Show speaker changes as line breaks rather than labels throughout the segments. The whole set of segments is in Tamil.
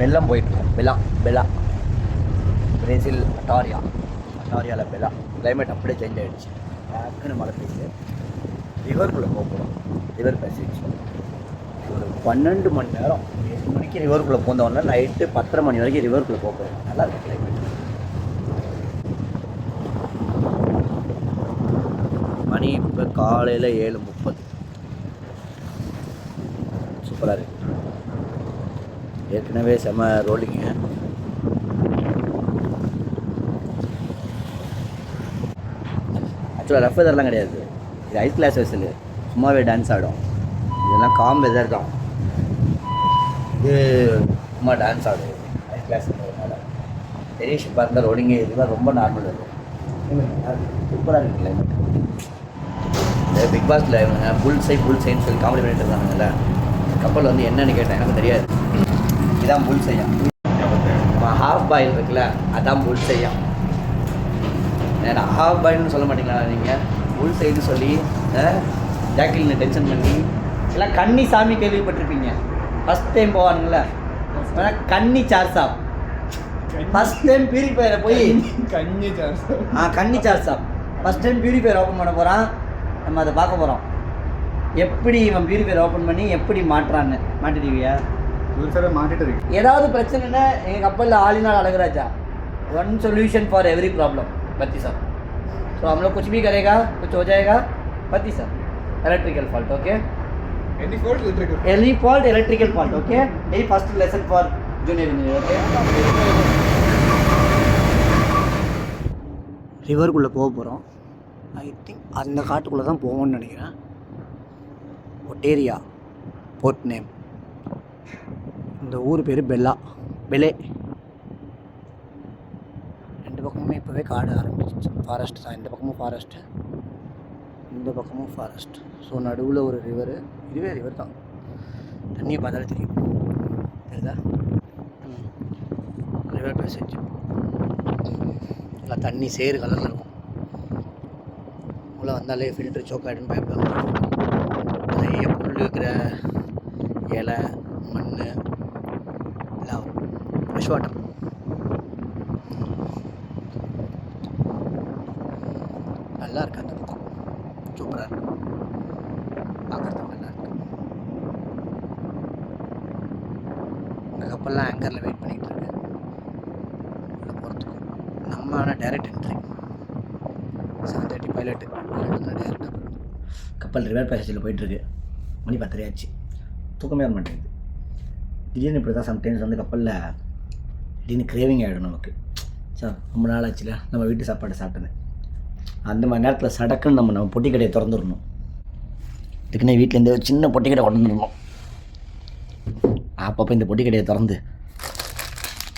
வெள்ளம் போயிட்டுருக்கோம் பெலா பெலா. பிரேசில் அட்டாரியா. அட்டாரியாவில் பெலா. கிளைமேட் அப்படியே சேஞ்ச் ஆகிடுச்சு டக்குன்னு மழை பெய்யுது. ரிவருக்குள்ளே போக போகிறோம் ரிவர் பேசிடுச்சு ஒரு பன்னெண்டு மணி நேரம். எட்டு மணிக்கு ரிவருக்குள்ளே போந்தோடனே நைட்டு பத்தரை மணி வரைக்கும் ரிவருக்குள்ளே போக போகிறோம் நல்லா இருக்கு கிளைமேட் மணி இப்போ காலையில் ஏழு முப்பது. சூப்பராக இருக்குது ஏற்கனவே செம ரோலிங்க ஆக்சுவலாக ரஃப் வெதர்லாம் கிடையாது. இது ஐஸ் கிளாஸ் வெசல் சும்மாவே டான்ஸ் ஆடும். இதெல்லாம் காம் வெதர் தான். இது சும்மா டான்ஸ் ஆடும். ஐஸ் கிளாஸ்ன்றதுனால பெரிய ஷிப்பாக இருந்தால் ரோலிங்கே இதெல்லாம் ரொம்ப நார்மல் இருக்கும் சூப்பராக இருக்கு கிளைமேட் இந்த பிக் பாஸில் இவங்க புல் சை புல் சைன்னு சொல்லி காமெடி பண்ணிட்டு இருந்தாங்கல்ல கப்பல் வந்து என்னன்னு கேட்டேன் எனக்கு தெரியாது. இதான் புல் செய்யா ஹாஃப் பாயில் இருக்குல்ல அதான் புல் செய்யா ஏன்னா ஹாஃப் பாயில்னு சொல்ல மாட்டீங்களா நீங்கள் புல் சைன்னு சொல்லி ஜாக்கிலினை டென்ஷன் பண்ணி எல்லாம் கன்னி சாமி கேள்விப்பட்டிருப்பீங்க. ஃபஸ்ட் டைம் போவானுங்களே கன்னி சார் சாப் ஃபஸ்ட் டைம் பியூரிஃபையரை போய்
கஞ்சி சான்ஸ்
ஆ கன்னி சார் சாப் ஃபஸ்ட் டைம் பியூரிஃபையர் ஓப்பன் பண்ண போகிறான் நம்ம அதை பார்க்க போகிறோம் எப்படி இவன் பியூரிஃபையர் ஓப்பன் பண்ணி எப்படி மாட்டுறான்னு. மாட்டிடுவியா
மாறிட்டு இருக்கு
ஏதாவது பிரச்சனைனா எங்கள் கப்பலில் ஆளினால் Alagaraja one solution for every problem पति साहब तो हम लोग कुछ भी करेगा कुछ हो जाएगा पति साहब electrical fault okay
any fault electrical
any fault electrical fault okay यही first lesson for junior engineer okay ரிவருக்குள்ளே போக போகிறோம் ஐ திங்க் அந்த காட்டுக்குள்ளே தான் போவோம்னு நினைக்கிறேன் ஒட்டேரியா போர்ட் நேம் இந்த ஊர் பேர் பெல்லா. பெலே. ரெண்டு பக்கமுமே இப்போவே காடு ஆரம்பிச்சிச்சு ஃபாரஸ்ட் தான். இந்த பக்கமும் ஃபாரஸ்ட்டு இந்த பக்கமும் ஃபாரஸ்ட் ஸோ நடுவில் ஒரு ரிவரு இதுவே ரிவர் தான். தண்ணியை பார்த்தாலே தெரியும். தெரியுதா? ரிவர் பேசேஜ் நல்லா தண்ணி சேறு கலரில் இருக்கும். உள்ளே வந்தாலே ஃபில்டர் சோக் பயப்படுவாங்க. நிறைய புல் இருக்கிற இலை மண் எல்லாம் ஃப்ரெஷ் வாட்டர். நல்லா இருக்கு அந்த பக்கம். சூப்பராக இருக்கு. பார்க்குறதுக்கு நல்லா இருக்கு. இந்த கப்பல்லாம் ஆங்கரில் வெயிட் பண்ணிகிட்டு இருக்கு. போகிறதுக்கு நம்ம ஆனால் direct entry seven thirty pilot டேரெக்டாக கப்பல் ரிவர் பேசேஜில் போயிட்டுருக்கு மணி பத்தரை ஆச்சு தூக்கமே வர மாட்டேங்குது. திடீர்னு இப்படி தான் சம்டைம்ஸ் வந்து கப்பலில் திடீர்னு கிரேவிங் ஆகிடும் நமக்கு. சார் ரொம்ப நாள் ஆச்சுல நம்ம வீட்டு சாப்பாடு சாப்பிட்டேன். அந்த மாதிரி நேரத்தில் சடக்குன்னு நம்ம நம்ம பொட்டி கடையை திறந்துடணும். இதுக்குன்னே வீட்டிலேருந்து ஒரு சின்ன பொட்டி கடை கொண்டு வந்துடணும். அப்பப்போ இந்த பொட்டி கடையை திறந்து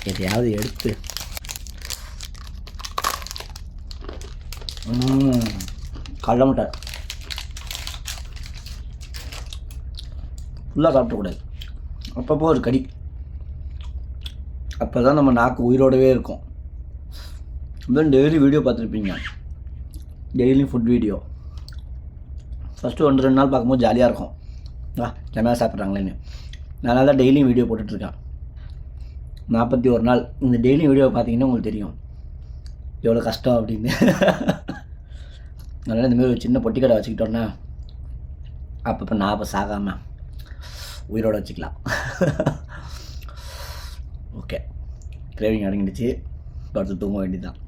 எதையாவது எடுத்து. ம், முட்டை. ஃபுல்லாக சாப்பிடக்கூடாது. அப்பப்போ ஒரு கடி. அப்போ தான் நம்ம நாக்கு உயிரோடவே இருக்கும். அப்புறம் டெய்லி வீடியோ பார்த்துருப்பீங்க. டெய்லி ஃபுட் வீடியோ ஃபஸ்ட்டு ஒன்று ரெண்டு நாள் பார்க்கும்போது ஜாலியாக இருக்கும். வா ஜமையாக சாப்பிட்றாங்களேன்னு. நான் தான் டெய்லியும் வீடியோ போட்டுட்ருக்கேன். நாற்பத்தி ஒரு நாள். இந்த டெய்லியும் வீடியோ பார்த்தீங்கன்னா உங்களுக்கு தெரியும். எவ்வளோ கஷ்டம் அப்படின்னு. அதனால் இந்தமாரி ஒரு சின்ன பொட்டி கடை வச்சுக்கிட்டோன்னா அப்பப்போ நான் அப்போ சாகாமல் உயிரோடு வச்சுக்கலாம். ஓகே கிரேவிங் அடங்கிடுச்சு. படுத்து தூங்க வேண்டியதுதான்.